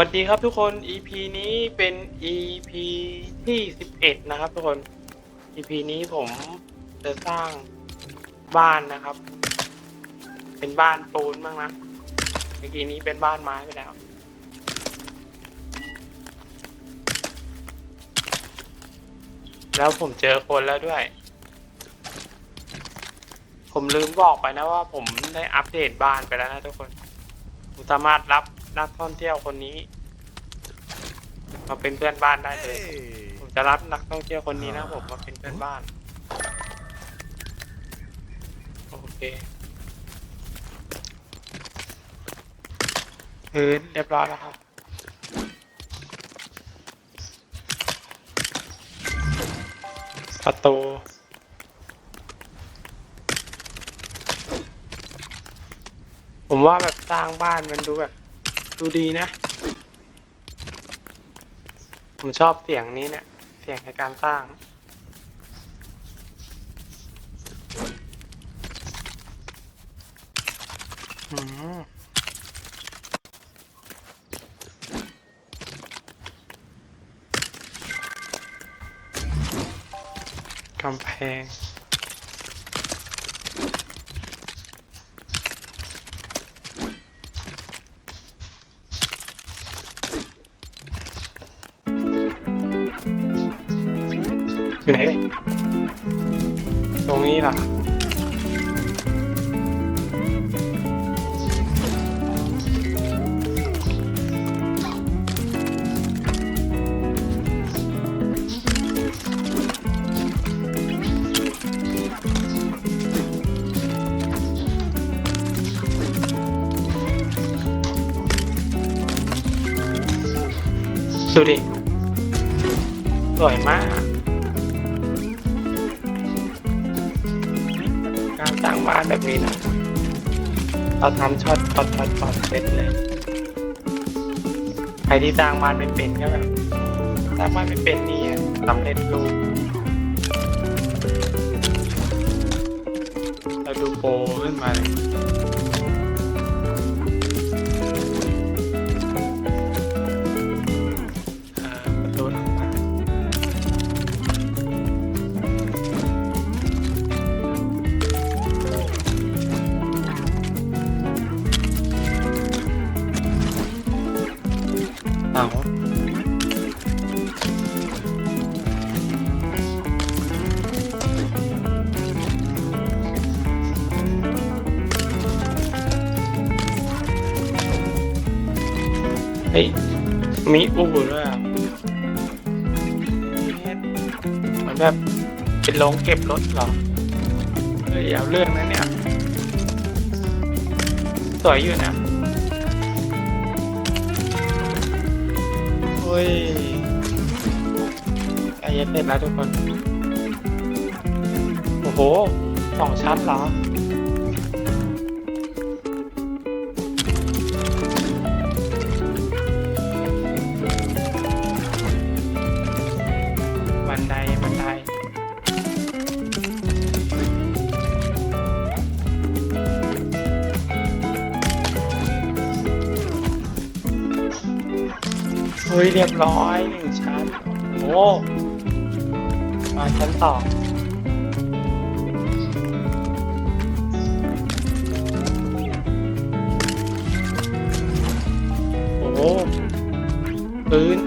วัสดีครับทุกคน EP นี้เป็น EP ที่ 11 นะครับทุกคน EP นี้ผมจะสร้างบ้านนะครับ เป็นบ้านปูนบ้างนะเมื่อกี้นี้เป็นบ้านไม้ไปแล้ว แล้วผมเจอคนแล้วด้วย ผมลืมบอกไปนะว่าผมได้อัปเดตบ้านไปแล้วนะทุกคนผมสามารถรับ นักท่องเที่ยวคนนี้ มาเป็นเพื่อนบ้านได้เลย ผมจะรับนักท่องเที่ยวคนนี้นะผมมาเป็นเพื่อนบ้าน โอเคพื้นเรียบร้อยแล้วครับประตูผมว่าแบบสร้างบ้านมันดูแบบ ดูดีนะ ผมชอบเสียงนี้เนี่ย เสียงในการสร้าง อืมกำแพง อยู่ไหนเอ่ยตรงนี้ล่ะดูดิสวยมาก มาแบบนี้นะเราทำช็อตช็อตช็อตช็อตเสร็จเลย ใครที่สร้างบ้านไม่เป็นก็แบบสร้างบ้านไม่เป็นนี่สำเร็จรูปเราดูโปรขึ้นมาเลย มีอู่ด้วยอะเหมือนแบบเป็นโรงเก็บรถเหรอเฮ้ยเอาเรื่องนะเนี่ย สวยอยู่นะเฮ้ยใกล้จะเสร็จแล้วทุกคน โอ้โหสองชั้นเหรอ ยเรียบร้อยหนึ่งชั้น โอ้มาชั้นสองโอ้ปืน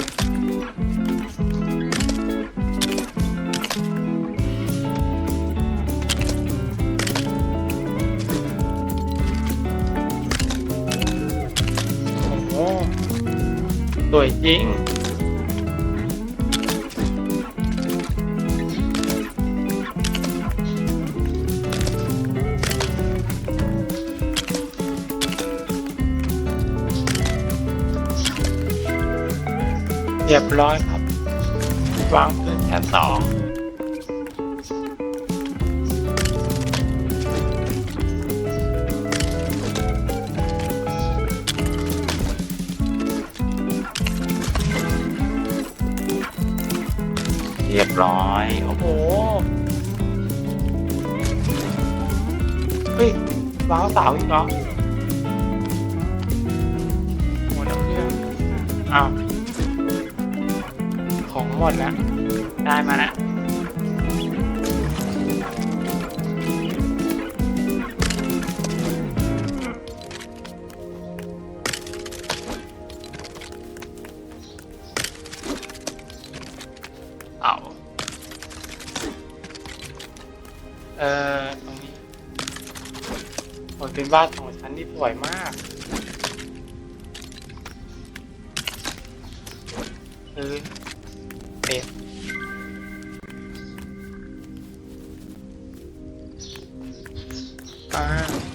สวยจริง เรียบร้อยครับ วางพื้นชั้นสอง เรียบร้อย โอ้โห เฮ้ยวางเสาอีกเหรอโอ้โหแล้วเรื่องอ้าว ของหมดแล้ว ได้มาแล้ว เออตรงนี้โอ้ยเป็นบ้านของฉันที่สวยมาก เออเป็ดอ่า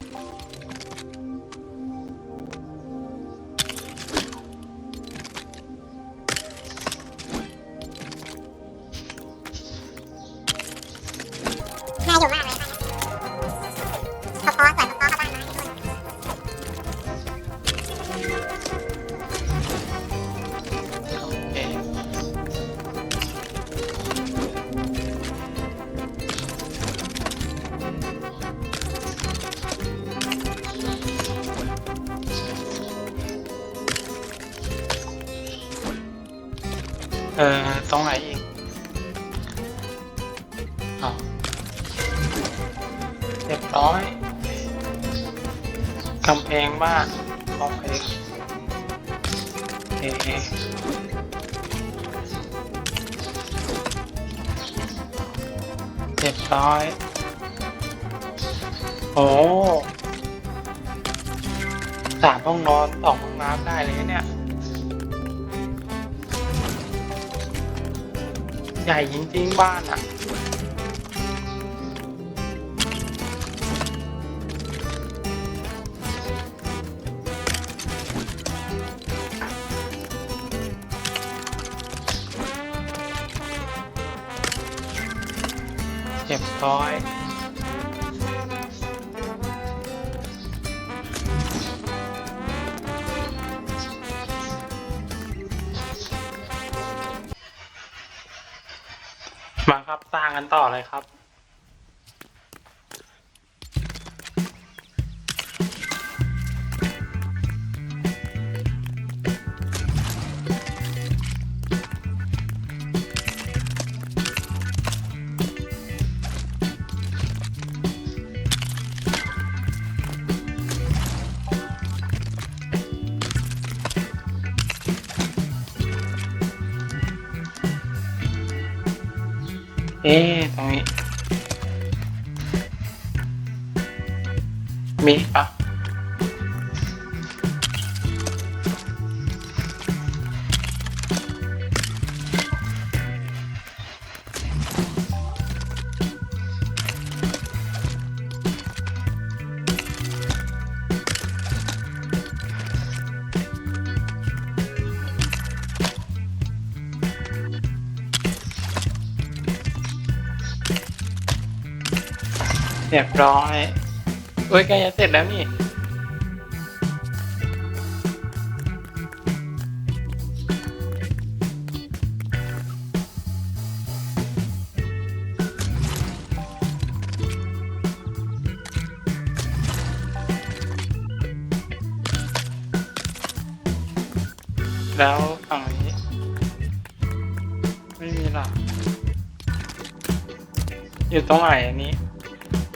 เออตรงไหนอีกอ๋อเรียบร้อยกำแพงบ้านโอเคโอเคเรียบร้อยโอ้สามห้องนอนสองห้องน้ำได้เลยเนี่ย ใหญ่จริงๆบ้านอะ เจ็บร้อย มาครับสร้างกันต่อเลยครับ เอ๊ะตรงนี้ มีปะ รียบร้อยเอ้ยใกล้จะเสร็จแล้วนี่แล้วฝั่งนี้ ไม่มีหรออยู่ตรงไหนอันนี้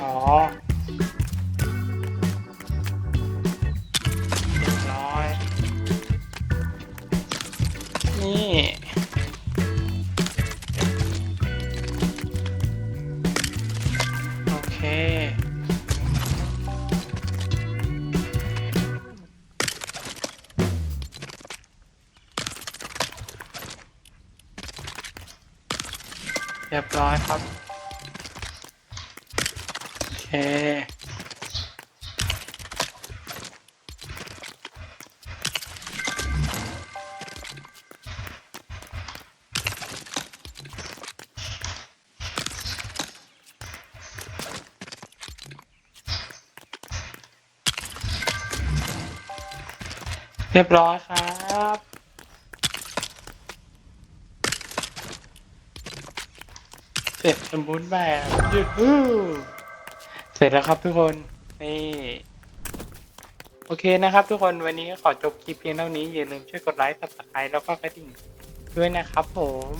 อ๋อเรียบร้อย นี่ โอเค เรียบร้อยครับ รียบร้อยครับเสร็จสมบูรณ์แบบหยูฮูเสร็จแล้วครับทุกคนนี่โอเคนะครับ ทุกคนวันนี้ขอจบคลิปเพียงเท่านี้อย่าลืมช่วยกดไลค์ subscribe แล้วก็กระดิ่งด้วยนะครับผม